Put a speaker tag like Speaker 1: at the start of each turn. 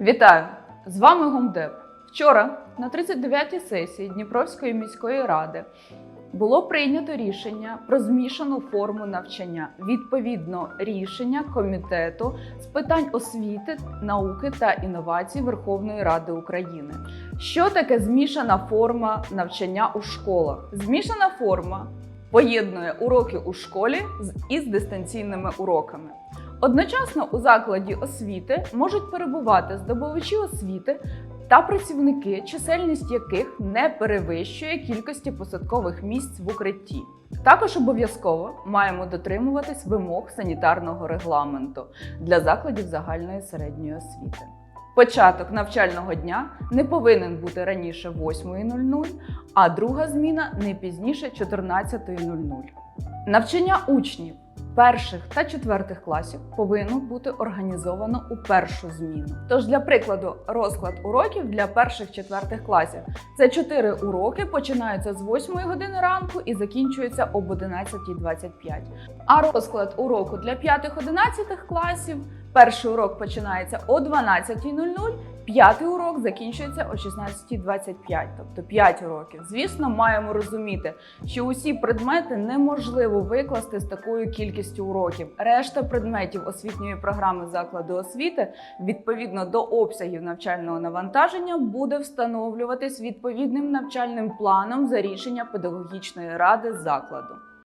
Speaker 1: Вітаю! З вами Гомдеп. Вчора на 39-й сесії Дніпровської міської ради було прийнято рішення про змішану форму навчання. Відповідно, рішення комітету з питань освіти, науки та інновацій Верховної Ради України. Що таке змішана форма навчання у школах? Змішана форма поєднує уроки у школі із дистанційними уроками. Одночасно у закладі освіти можуть перебувати здобувачі освіти та працівники, чисельність яких не перевищує кількості посадкових місць в укритті. Також обов'язково маємо дотримуватись вимог санітарного регламенту для закладів загальної середньої освіти. Початок навчального дня не повинен бути раніше 8.00, а друга зміна не пізніше 14.00. Навчання учнів перших та четвертих класів повинно бути організовано у першу зміну. Тож, для прикладу, розклад уроків для перших четвертих класів це 4 уроки, починаються з 8 години ранку і закінчуються об 11.25. А розклад уроку для 5-11 класів перший урок починається о 12.00, П'ятий урок закінчується о 16.25, тобто 5 уроків. Звісно, маємо розуміти, що усі предмети неможливо викласти з такою кількістю уроків. Решта предметів освітньої програми закладу освіти відповідно до обсягів навчального навантаження буде встановлюватись відповідним навчальним планом за рішення педагогічної ради закладу.